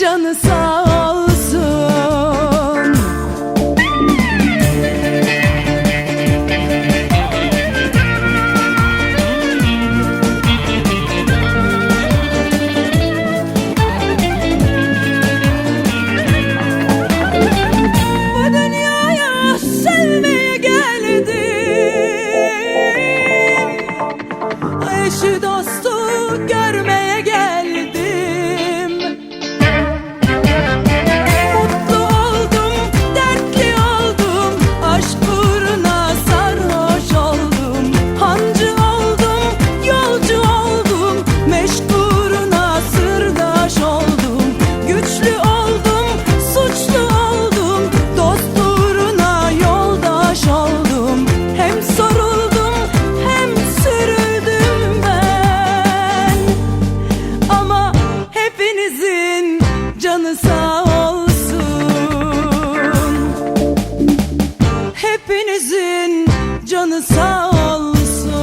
canı sağ herkesin canı sağ